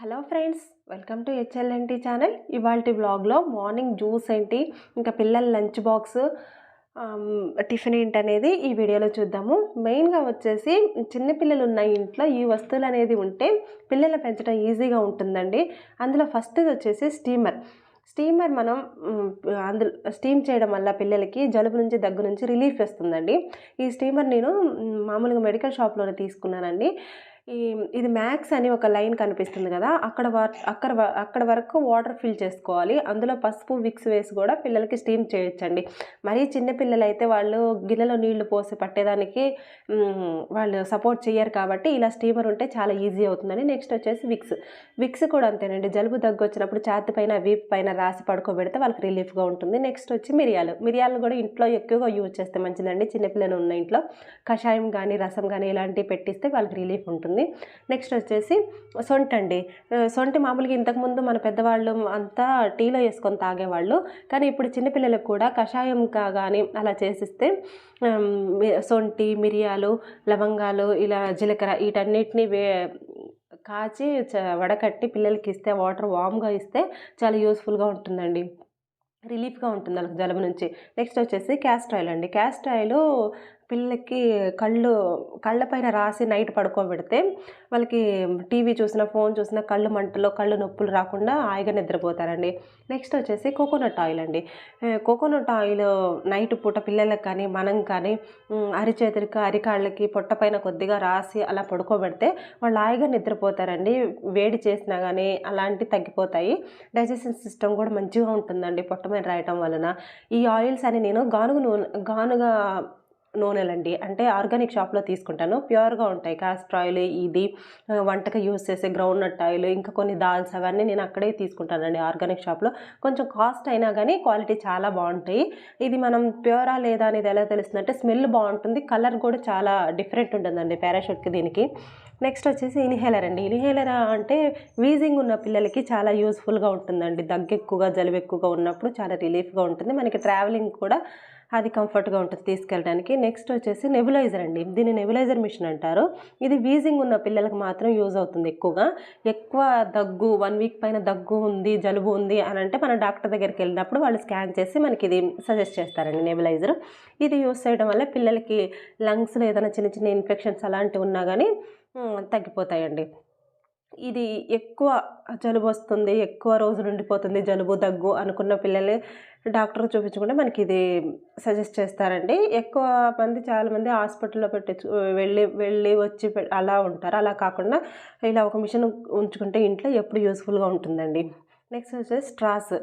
Hello friends welcome to HLNT channel. ఇవాళ బ్లాగ్లో morning juice ఏంటి ఇంకా పిల్లల లంచ్ బాక్స్ టిఫిన్ ఏంటి అనేది ఈ వీడియోలో చూద్దాము. మెయిన్గా వచ్చేసి చిన్నపిల్లలు ఉన్న ఇంట్లో ఈ వస్తువులు అనేది ఉంటే పిల్లలు పెంచడం ఈజీగా ఉంటుందండి. అందులో ఫస్ట్ది వచ్చేసి స్టీమర్. స్టీమర్ మనం అందులో స్టీమ్ చేయడం వల్ల పిల్లలకి జలుబు నుంచి దగ్గు నుంచి రిలీఫ్ వస్తుందండి. ఈ స్టీమర్ నేను మామూలుగా మెడికల్ షాప్లోనే తీసుకున్నానండి. ఈ ఇది మ్యాక్స్ అని ఒక లైన్ కనిపిస్తుంది కదా అక్కడ అక్కడ అక్కడ వరకు వాటర్ ఫిల్ చేసుకోవాలి. అందులో పసుపు విక్స్ వేసి కూడా పిల్లలకి స్టీమ్ చేయొచ్చండి. మరీ చిన్నపిల్లలైతే అయితే వాళ్ళు గిన్నెలో నీళ్ళు పోసి పట్టేదానికి వాళ్ళు సపోర్ట్ చేయరు కాబట్టి ఇలా స్టీమర్ ఉంటే చాలా ఈజీ అవుతుందని. నెక్స్ట్ వచ్చేసి విక్స్. విక్స్ కూడా అంతేనండి. జలుబు దగ్గు వచ్చినప్పుడు ఛాతి పైన వీపు పైన రాసి పడుకోబెడితే వాళ్ళకి రిలీఫ్గా ఉంటుంది. నెక్స్ట్ వచ్చి మిరియాలు. మిరియాలు కూడా ఇంట్లో ఎక్కువగా యూజ్ చేస్తే మంచిదండి. చిన్నపిల్లలు ఉన్న ఇంట్లో కషాయం కానీ రసం కానీ ఇలాంటివి పెట్టిస్తే వాళ్ళకి రిలీఫ్ ఉంటుంది. నెక్స్ట్ వచ్చేసి సొంట అండి. సొంట సొంటి మామూలుగా ఇంతకుముందు మన పెద్దవాళ్ళు అంతా టీలో వేసుకొని తాగేవాళ్ళు. కానీ ఇప్పుడు చిన్నపిల్లలకు కూడా కషాయం కా కానీ అలా చేసిస్తే సొంటి మిరియాలు లవంగాలు ఇలా జీలకర్ర వీటన్నిటిని వే కాచి చ- వడకట్టి పిల్లలకి ఇస్తే వాటర్ వామ్గా ఇస్తే చాలా యూస్ఫుల్గా ఉంటుందండి. రిలీఫ్గా ఉంటుంది వాళ్ళకి జలుబు నుంచి. నెక్స్ట్ వచ్చేసి క్యాస్ట్ ఆయిల్ అండి. క్యాస్ట్ ఆయిల్ పిల్లలకి కళ్ళు కళ్ళపైన రాసి నైట్ పడుకోబెడితే వాళ్ళకి టీవీ చూసినా ఫోన్ చూసినా కళ్ళు మంటలో కళ్ళు నొప్పులు రాకుండా హాయిగా నిద్రపోతారండి. నెక్స్ట్ వచ్చేసి కోకోనట్ ఆయిల్ అండి. కోకోనట్ ఆయిల్ నైట్ పూట పిల్లలకు కానీ మనం కానీ అరిచేతులకి అరికాళ్ళకి పొట్టపైన కొద్దిగా రాసి అలా పడుకోబెడితే వాళ్ళు హాయిగా నిద్రపోతారండి. వేడి చేసినా కానీ అలాంటివి తగ్గిపోతాయి. డైజెషన్ సిస్టమ్ కూడా మంచిగా ఉంటుందండి పొట్ట మీద రాయటం వలన. ఈ ఆయిల్స్ అని నేను గానుగ నూనె గానుగా నూనెలండి. అంటే ఆర్గానిక్ షాప్లో తీసుకుంటాను. ప్యూర్గా ఉంటాయి. కాస్టర్ ఆయిల్ ఇది ఆ, వంటకి యూస్ చేసే గ్రౌండ్ నట్ ఆయిల్ ఇంకా కొన్ని దాల్స్ అవన్నీ నేను అక్కడే తీసుకుంటానండి ఆర్గానిక్ షాప్లో. కొంచెం కాస్ట్ అయినా కానీ క్వాలిటీ చాలా బాగుంటాయి. ఇది మనం ప్యూరా లేదా అనేది ఎలా తెలుస్తుందంటే స్మెల్ బాగుంటుంది. కలర్ కూడా చాలా డిఫరెంట్ ఉంటుందండి పారాషూట్కి దీనికి. నెక్స్ట్ వచ్చేసి ఇన్హేలర్ అండి. ఇన్హేలర్ అంటే వీజింగ్ ఉన్న పిల్లలకి చాలా యూస్ఫుల్గా ఉంటుందండి. దగ్గు ఎక్కువగా జలుబు ఎక్కువగా ఉన్నప్పుడు చాలా రిలీఫ్గా ఉంటుంది. మనకి ట్రావెలింగ్ కూడా అది కంఫర్ట్గా ఉంటుంది తీసుకెళ్ళడానికి. నెక్స్ట్ వచ్చేసి నెబులైజర్ అండి. దీన్ని నెబులైజర్ మిషన్ అంటారు. ఇది వీజింగ్ ఉన్న పిల్లలకు మాత్రం యూజ్ అవుతుంది ఎక్కువగా. ఎక్కువ దగ్గు వన్ వీక్ పైన దగ్గు ఉంది జలుబు ఉంది అని అంటే మన డాక్టర్ దగ్గరికి వెళ్ళినప్పుడు వాళ్ళు స్కాన్ చేసి మనకి ఇది సజెస్ట్ చేస్తారండి నెబులైజర్ ఇది యూస్ చేయడం వల్ల పిల్లలకి లంగ్స్లో ఏదైనా చిన్న చిన్న ఇన్ఫెక్షన్స్ అలాంటివి ఉన్నా కానీ తగ్గిపోతాయండి. ఇది ఎక్కువ జలుబు వస్తుంది ఎక్కువ రోజులు ఉండిపోతుంది జలుబు దగ్గు అనుకున్న పిల్లలు డాక్టర్ చూపించుకుంటే మనకి ఇది సజెస్ట్ చేస్తారండి. ఎక్కువ మంది చాలామంది హాస్పిటల్లో పెట్టి వెళ్ళి వెళ్ళి వచ్చి అలా ఉంటారు. అలా కాకుండా ఇలా ఒక మిషన్ ఉంచుకుంటే ఇంట్లో ఎప్పుడు యూస్ఫుల్గా ఉంటుందండి. నెక్స్ట్ వచ్చేసి స్ట్రాస్.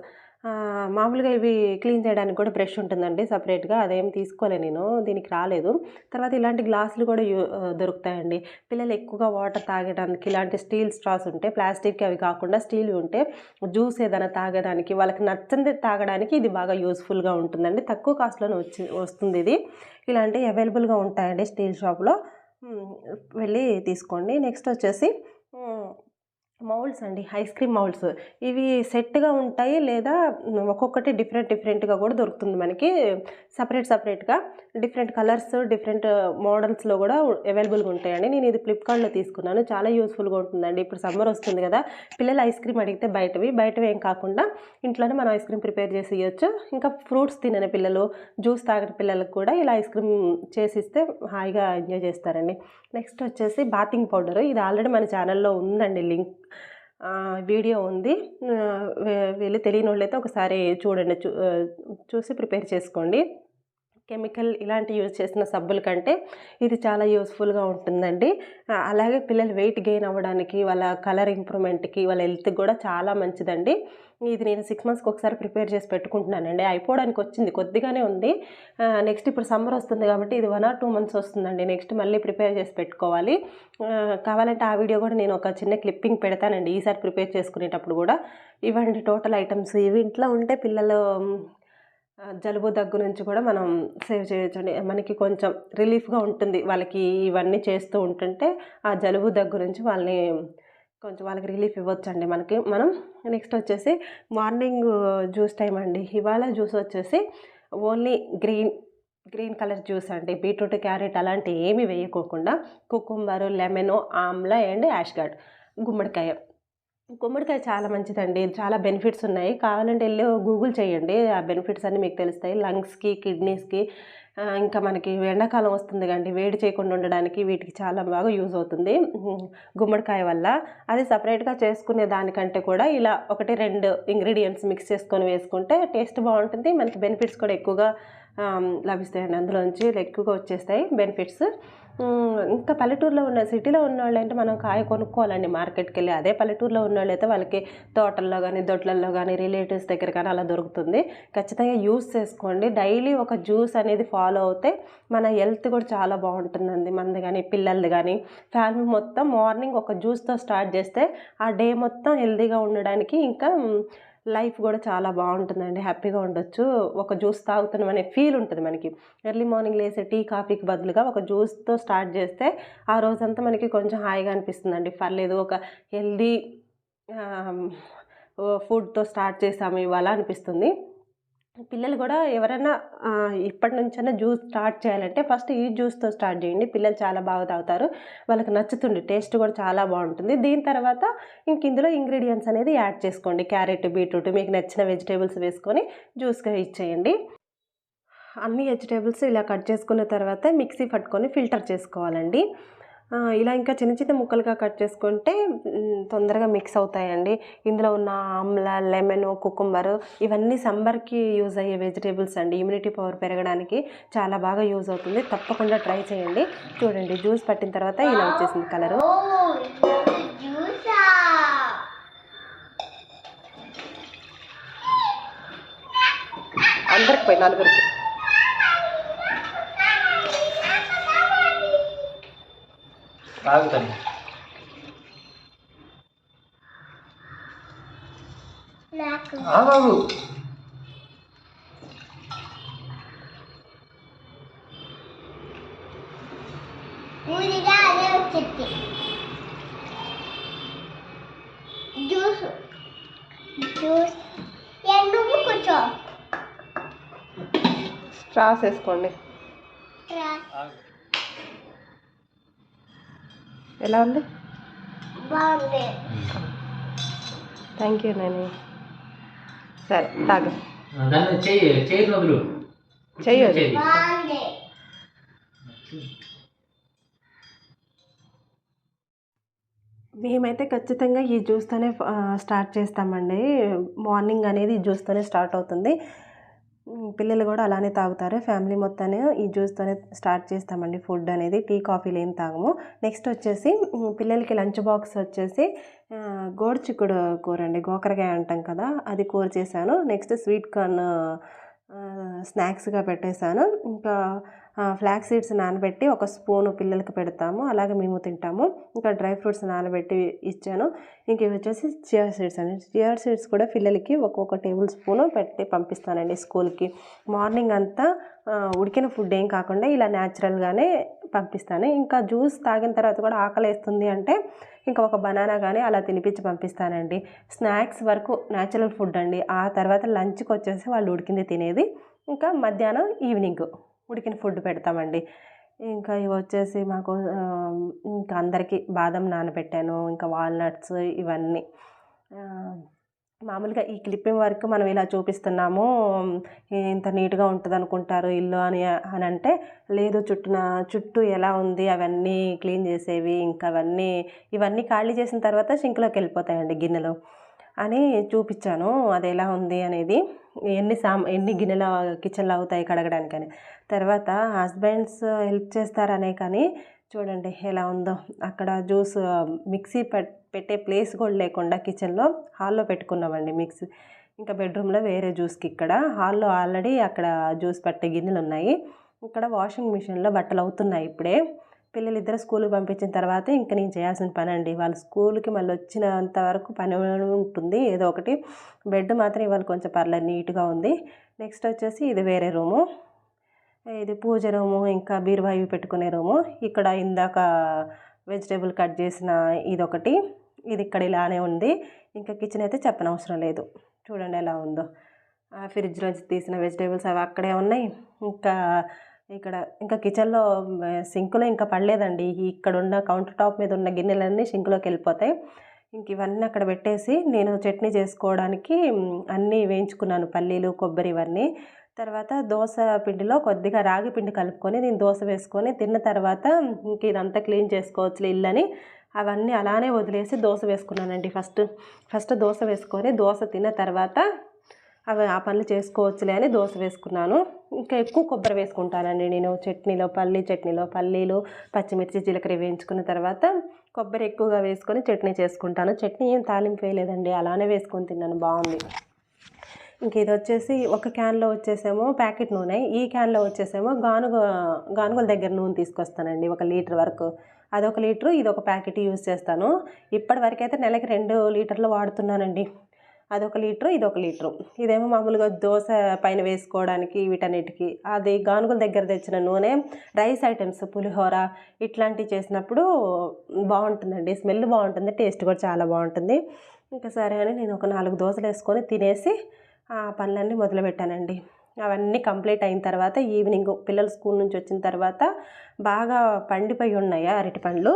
మామూలుగా ఇవి క్లీన్ చేయడానికి కూడా బ్రష్ ఉంటుందండి సపరేట్గా. అదేం తీసుకోలే నేను దీనికి రాలేదు. తర్వాత ఇలాంటి గ్లాసులు కూడా యూ దొరుకుతాయండి. పిల్లలు ఎక్కువగా వాటర్ తాగడానికి ఇలాంటి స్టీల్ స్ట్రాస్ ఉంటే ప్లాస్టిక్ అవి కాకుండా స్టీల్ ఉంటే జ్యూస్ ఏదైనా తాగడానికి వాళ్ళకి నచ్చంది తాగడానికి ఇది బాగా యూస్ఫుల్గా ఉంటుందండి. తక్కువ కాస్ట్లోనే వచ్చి వస్తుంది ఇది. ఇలాంటివి అవైలబుల్గా ఉంటాయండి స్టీల్ షాప్లో. వెళ్ళి తీసుకోండి. నెక్స్ట్ వచ్చేసి మౌల్డ్స్ అండి ఐస్ క్రీమ్ మౌల్డ్స్. ఇవి సెట్గా ఉంటాయి లేదా ఒక్కొక్కటి డిఫరెంట్ డిఫరెంట్గా కూడా దొరుకుతుంది మనకి. సపరేట్ సపరేట్గా డిఫరెంట్ కలర్స్ డిఫరెంట్ మోడల్స్లో కూడా అవైలబుల్గా ఉంటాయండి. నేను ఇది ఫ్లిప్కార్ట్లో తీసుకున్నాను. చాలా యూస్ఫుల్గా ఉంటుందండి. ఇప్పుడు సమ్మర్ వస్తుంది కదా పిల్లలు ఐస్ క్రీమ్ అడిగితే బయటవి. బయటవి ఏం కాకుండా ఇంట్లోనే మనం ఐస్ క్రీమ్ ప్రిపేర్ చేసి ఇవ్వచ్చు ఇంకా ఫ్రూట్స్ తినని పిల్లలు జ్యూస్ తాగిన పిల్లలకు కూడా ఇలా ఐస్ క్రీమ్ చేసిస్తే హాయిగా ఎంజాయ్ చేస్తారండి. నెక్స్ట్ వచ్చేసి బాతింగ్ పౌడర్. ఇది ఆల్రెడీ మన ఛానల్లో ఉందండి లింక్. వీడియో ఉంది. వీళ్ళు తెలియని వాళ్ళైతే ఒకసారి చూడండి. చూ చూసి ప్రిపేర్ చేసుకోండి. కెమికల్ ఇలాంటి యూజ్ చేసిన సబ్బుల కంటే ఇది చాలా యూస్ఫుల్గా ఉంటుందండి. అలాగే పిల్లలు వెయిట్ గెయిన్ అవ్వడానికి వాళ్ళ కలర్ ఇంప్రూవ్మెంట్కి వాళ్ళ హెల్త్కి కూడా చాలా మంచిదండి. ఇది నేను సిక్స్ మంత్స్కి ఒకసారి ప్రిపేర్ చేసి పెట్టుకుంటున్నానండి. అయిపోవడానికి వచ్చింది కొద్దిగానే ఉంది. నెక్స్ట్ ఇప్పుడు సమ్మర్ వస్తుంది కాబట్టి ఇది వన్ ఆర్ టూ మంత్స్ వస్తుందండి. నెక్స్ట్ మళ్ళీ ప్రిపేర్ చేసి పెట్టుకోవాలి. కావాలంటే ఆ వీడియో కూడా నేను ఒక చిన్న క్లిప్పింగ్ పెడతానండి. ఈసారి ప్రిపేర్ చేసుకునేటప్పుడు కూడా. ఇవ్వండి టోటల్ ఐటమ్స్. ఇవి ఇంట్లో ఉంటే పిల్లలు జలుబు దగ్గు నుంచి కూడా మనం సేవ్ చేయొచ్చండి. మనకి కొంచెం రిలీఫ్గా ఉంటుంది. వాళ్ళకి ఇవన్నీ చేస్తూ ఉంటుంటే ఆ జలుబు దగ్గు నుంచి వాళ్ళని కొంచెం వాళ్ళకి రిలీఫ్ ఇవ్వచ్చండి మనకి. మనం నెక్స్ట్ వచ్చేసి మార్నింగ్ జ్యూస్ టైం అండి. ఇవాళ జ్యూస్ వచ్చేసి only green green colour juice అండి. బీట్రూట్ క్యారెట్ అలాంటి ఏమి వేయకోకుండా cucumber lemon amla and ash gourd గుమ్మడికాయ. గుమ్మడికాయ చాలా మంచిదండి. చాలా బెనిఫిట్స్ ఉన్నాయి. కావాలంటే వెళ్ళి గూగుల్ చేయండి. ఆ బెనిఫిట్స్ అన్నీ మీకు తెలుస్తాయి. లంగ్స్కి కిడ్నీస్కి ఇంకా మనకి ఎండాకాలం వస్తుంది కండి వేడి చేయకుండా ఉండడానికి వీటికి చాలా బాగా యూజ్ అవుతుంది. గుమ్మడికాయ వల్ల. అది సపరేట్గా చేసుకునే దానికంటే కూడా ఇలా ఒకటి రెండు ఇంగ్రీడియంట్స్ మిక్స్ చేసుకొని వేసుకుంటే టేస్ట్ బాగుంటుంది. మనకి బెనిఫిట్స్ కూడా ఎక్కువగా లభిస్తాయండి. అందులోంచి ఎక్కువగా వచ్చేస్తాయి బెనిఫిట్స్ ఇంకా పల్లెటూరులో ఉన్న సిటీలో ఉన్న వాళ్ళంటే మనం కాయ కొనుక్కోవాలండి మార్కెట్కి వెళ్ళి. అదే పల్లెటూరులో ఉన్న వాళ్ళైతే వాళ్ళకి తోటల్లో కానీ దొడ్లల్లో కానీ రిలేటివ్స్ దగ్గర కానీ అలా దొరుకుతుంది. ఖచ్చితంగా యూస్ చేసుకోండి. డైలీ ఒక జ్యూస్ అనేది ఫాలో ఫాలో అవుతే మన హెల్త్ కూడా చాలా బాగుంటుందండి. మనది కానీ పిల్లలది కానీ ఫ్యామిలీ మొత్తం మార్నింగ్ ఒక జ్యూస్తో స్టార్ట్ చేస్తే ఆ డే మొత్తం హెల్తీగా ఉండడానికి ఇంకా లైఫ్ కూడా చాలా బాగుంటుందండి. హ్యాపీగా ఉండొచ్చు. ఒక జ్యూస్ తాగుతున్నాం అనే ఫీల్ ఉంటుంది మనకి. ఎర్లీ మార్నింగ్ లేసే టీ కాఫీకి బదులుగా ఒక జ్యూస్తో స్టార్ట్ చేస్తే ఆ రోజంతా మనకి కొంచెం హాయిగా అనిపిస్తుందండి. పర్లేదు ఒక హెల్దీ ఫుడ్తో స్టార్ట్ చేసాము ఇవాళ అనిపిస్తుంది. పిల్లలు కూడా ఎవరైనా ఇప్పటి నుంచైనా జ్యూస్ స్టార్ట్ చేయాలంటే ఫస్ట్ ఈ జ్యూస్తో స్టార్ట్ చేయండి. పిల్లలు చాలా బాగా తాగుతారు. వాళ్ళకి నచ్చుతుంది టేస్ట్ కూడా చాలా బాగుంటుంది. దీని తర్వాత ఇంక ఇందులో ఇంగ్రీడియంట్స్ అనేది యాడ్ చేసుకోండి. క్యారెట్ బీట్రూట్ మీకు నచ్చిన వెజిటేబుల్స్ వేసుకొని జ్యూస్గా ఇచ్చేయండి అన్ని వెజిటేబుల్స్ ఇలా కట్ చేసుకున్న తర్వాత మిక్సీ పట్టుకొని ఫిల్టర్ చేసుకోవాలండి. ఇలా ఇంకా చిన్న చిన్న ముక్కలుగా కట్ చేసుకుంటే తొందరగా మిక్స్ అవుతాయండి. ఇందులో ఉన్న ఆమ్ల లెమన్ కుకుంబర్ ఇవన్నీ సమ్మర్కి యూజ్ అయ్యే వెజిటేబుల్స్ అండి. ఇమ్యూనిటీ పవర్ పెరగడానికి చాలా బాగా యూజ్ అవుతుంది. తప్పకుండా ట్రై చేయండి. చూడండి జ్యూస్ పట్టిన తర్వాత ఇలా వచ్చేసింది కలరు. అందరికి పోయి నలుగురికి తాగుతాను జ్యూస్ జ్యూస్ ఏ నువ్వు కూర్చో. స్ట్రాస్ వేసుకోండి. రా. ఎలా ఉంది? బాగుంది. థ్యాంక్ యూ నేను సరే తాగు. చెయ్యి మేమైతే ఖచ్చితంగా ఈ జ్యూస్తోనే స్టార్ట్ చేస్తామండి. మార్నింగ్ అనేది ఈ జ్యూస్తోనే స్టార్ట్ అవుతుంది. పిల్లలు కూడా అలానే తాగుతారు. ఫ్యామిలీ మొత్తాన్ని ఈ జ్యూస్తోనే స్టార్ట్ చేస్తామండి ఫుడ్ అనేది. టీ కాఫీలు ఏం తాగము. నెక్స్ట్ వచ్చేసి పిల్లలకి లంచ్ బాక్స్ వచ్చేసి ఆ, గోరుచిక్కుడు కూర అండి. గోకరకాయ అంటాం కదా అది కూర చేశాను. నెక్స్ట్ స్వీట్ కార్న్ స్నాక్స్గా పెట్టేశాను. ఇంకా ఫ్లాక్ సీడ్స్ నానబెట్టి ఒక స్పూను పిల్లలకి పెడతాము. అలాగే మేము తింటాము. ఇంకా డ్రై ఫ్రూట్స్ నానబెట్టి ఇచ్చాను. ఇంక ఇవి వచ్చేసి చియర్ సీడ్స్ అండి. చియర్ సీడ్స్ కూడా పిల్లలకి ఒక్కొక్క టేబుల్ స్పూను పెట్టి పంపిస్తానండి స్కూల్కి. మార్నింగ్ అంతా ఉడికిన ఫుడ్ ఏం కాకుండా ఇలా న్యాచురల్గానే పంపిస్తాను. ఇంకా జ్యూస్ తాగిన తర్వాత కూడా ఆకలి వేస్తుంది అంటే ఇంకా ఒక బనానా కానీ అలా తినిపించి పంపిస్తానండి. స్నాక్స్ వరకు న్యాచురల్ ఫుడ్ అండి. ఆ తర్వాత లంచ్కి వచ్చేసి వాళ్ళు ఉడికింది తినేది. ఇంకా మధ్యాహ్నం ఈవినింగ్. ఉడికిన ఫుడ్ పెడతామండి. ఇంకా ఇవి వచ్చేసి మాకు ఇంకా అందరికీ బాదం నానబెట్టాను ఇంకా వాల్నట్స్ ఇవన్నీ. మామూలుగా ఈ క్లిప్పింగ్ వర్క్ మనం ఇలా చూపిస్తున్నాము. ఇంత నీట్గా ఉంటుంది అనుకుంటారు ఇల్లు అని అని అంటే లేదు చుట్టూ చుట్టూ ఎలా ఉంది అవన్నీ క్లీన్ చేసేవి ఇంకా అవన్నీ ఇవన్నీ ఖాళీ చేసిన తర్వాత సింక్లోకి వెళ్ళిపోతాయండి గిన్నెలు. అని చూపించాను అది ఎలా ఉంది అనేది. ఎన్ని సామ్ ఎన్ని గిన్నెలు కిచెన్లో అవుతాయి కడగడానికని. తర్వాత హస్బెండ్స్ హెల్ప్ చేస్తారనే కానీ చూడండి ఎలా ఉందో. అక్కడ జ్యూస్ మిక్సీ పె పెట్టే ప్లేస్ కూడా లేకుండా కిచెన్లో హాల్లో పెట్టుకున్నామండి మిక్సీ. ఇంకా బెడ్రూమ్లో వేరే జ్యూస్కి ఇక్కడ. హాల్లో ఆల్రెడీ అక్కడ జ్యూస్ పట్టే గిన్నెలు ఉన్నాయి ఇక్కడ వాషింగ్ మిషన్లో బట్టలు అవుతున్నాయి ఇప్పుడే. పిల్లలు ఇద్దరు స్కూల్కి పంపించిన తర్వాత ఇంకా నేను చేయాల్సిన పని అండి వాళ్ళు స్కూల్కి మళ్ళీ వచ్చినంత వరకు పని ఉంటుంది. ఏదో ఒకటి. బెడ్ మాత్రం ఇవాళ కొంచెం పర్లేదు నీట్గా ఉంది. నెక్స్ట్ వచ్చేసి ఇది వేరే రూము. ఇది పూజ రూము ఇంకా బీరువా ఇవి పెట్టుకునే రూము. ఇక్కడ ఇందాక వెజిటేబుల్ కట్ చేసిన ఇదొకటి. ఇది ఇక్కడ ఇలానే ఉంది. ఇంకా కిచెన్ అయితే చెప్పనవసరం లేదు. చూడండి ఎలా ఉందో. ఆ ఫ్రిడ్జ్లోంచి తీసిన వెజిటేబుల్స్ అవి అక్కడే ఉన్నాయి. ఇంకా ఇక్కడ ఇంకా కిచెన్లో సింకులో ఇంకా పడలేదండి. ఇక్కడ ఉన్న కౌంటర్ టాప్ మీద ఉన్న గిన్నెలన్నీ సింకులోకి వెళ్ళిపోతాయి. ఇంక ఇవన్నీ అక్కడ పెట్టేసి నేను చట్నీ చేసుకోవడానికి అన్నీ వేయించుకున్నాను. పల్లీలు కొబ్బరి ఇవన్నీ. తర్వాత దోశ పిండిలో కొద్దిగా రాగి పిండి కలుపుకొని నేను దోశ వేసుకొని తిన్న తర్వాత ఇంక ఇదంతా క్లీన్ చేసుకోవచ్చు ఇల్లని. అవన్నీ అలానే వదిలేసి దోశ వేసుకున్నానండి ఫస్ట్. ఫస్ట్ దోశ వేసుకొని దోశ తిన్న తర్వాత అవి ఆ పనులు చేసుకోవచ్చులే అని దోశ వేసుకున్నాను. ఇంకా ఎక్కువ కొబ్బరి వేసుకుంటానండి నేను. చట్నీలో పల్లీ చట్నీలో పల్లీలు పచ్చిమిర్చి జీలకర్ర వేయించుకున్న తర్వాత కొబ్బరి ఎక్కువగా వేసుకొని చట్నీ చేసుకుంటాను. చట్నీ ఏం తాలింపు వేయలేదండి. అలానే వేసుకొని తిన్నాను. బాగుంది. ఇంక ఇది వచ్చేసి ఒక క్యాన్లో వచ్చేసేమో ప్యాకెట్ నూనె. ఈ క్యాన్లో వచ్చేసేమో గానుగ గానుగల దగ్గర నూనె తీసుకొస్తానండి. ఒక లీటర్ వరకు. అదొక లీటరు ఇది ఒక ప్యాకెట్ యూజ్ చేస్తాను. ఇప్పటి నెలకి రెండు లీటర్లు వాడుతున్నానండి. అదొక లీటరు ఇదొక లీటరు. ఇదేమో మామూలుగా దోశ పైన వేసుకోవడానికి వీటన్నిటికీ. అది గానుగుల దగ్గర తెచ్చిన నూనె రైస్ ఐటమ్స్ పులిహోర ఇట్లాంటివి చేసినప్పుడు బాగుంటుందండి. స్మెల్ బాగుంటుంది టేస్ట్ కూడా చాలా బాగుంటుంది. ఇంకా సరే అని నేను ఒక నాలుగు దోశలు వేసుకొని తినేసి ఆ పనులన్నీ మొదలుపెట్టానండి. అవన్నీ కంప్లీట్ అయిన తర్వాత ఈవినింగ్ పిల్లలు స్కూల్ నుంచి వచ్చిన తర్వాత బాగా పండిపోయి ఉన్నాయి అరటి పండ్లు.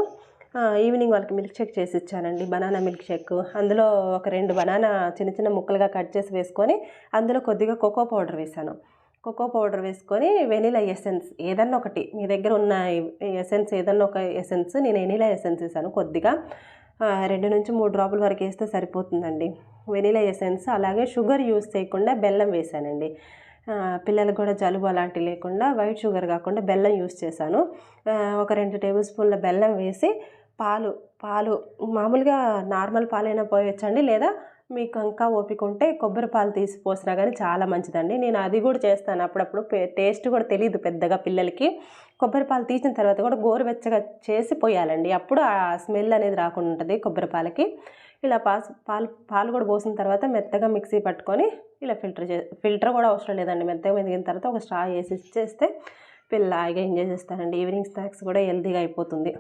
ఈవినింగ్ వాళ్ళకి మిల్క్ షేక్ చేసి ఇచ్చానండి బనానా మిల్క్ షేక్. అందులో ఒక రెండు బనానా చిన్న చిన్న ముక్కలుగా కట్ చేసి వేసుకొని అందులో కొద్దిగా కోకో పౌడర్ వేశాను. కోకో పౌడర్ వేసుకొని వెనీలా ఎసెన్స్ ఏదన్నా ఒకటి మీ దగ్గర ఉన్న ఎసెన్స్ ఏదన్నా ఒక ఎసెన్స్ నేను వెనీలా ఎసెన్స్ వేసాను కొద్దిగా. రెండు నుంచి మూడు డ్రాపుల వరకు వేస్తే సరిపోతుందండి. వెనీలా ఎసెన్స్ అలాగే షుగర్ యూస్ చేయకుండా బెల్లం వేసానండి పిల్లలకు కూడా జలుబు అలాంటివి లేకుండా వైట్ షుగర్ కాకుండా బెల్లం యూస్ చేశాను. ఒక రెండు టేబుల్ స్పూన్ల బెల్లం వేసి పాలు పాలు మామూలుగా నార్మల్ పాలైనా పోయొచ్చండి. లేదా మీకు ఇంకా ఓపిక ఉంటే కొబ్బరి పాలు తీసి పోసినా కానీ చాలా మంచిదండి. నేను అది కూడా చేస్తాను. అప్పుడప్పుడు పే- టేస్ట్ కూడా తెలియదు పెద్దగా పిల్లలకి. కొబ్బరి పాలు తీసిన తర్వాత కూడా గోరువెచ్చగా చేసి పోయాలండి. అప్పుడు ఆ స్మెల్ అనేది రాకుండా ఉంటుంది కొబ్బరి పాలకి. ఇలా పాస్ పాలు పాలు కూడా పోసిన తర్వాత మెత్తగా మిక్సీ పట్టుకొని ఇలా ఫిల్టర్ చే ఫిల్టర్ కూడా అవసరం లేదండి. మెత్తగా మెదిగిన తర్వాత ఒక స్ట్రా వేసి ఇచ్చేస్తే పిల్ల హాయిగా ఎంజాయ్ చేస్తారండి. ఈవినింగ్ స్నాక్స్ కూడా హెల్తీగా అయిపోతుంది.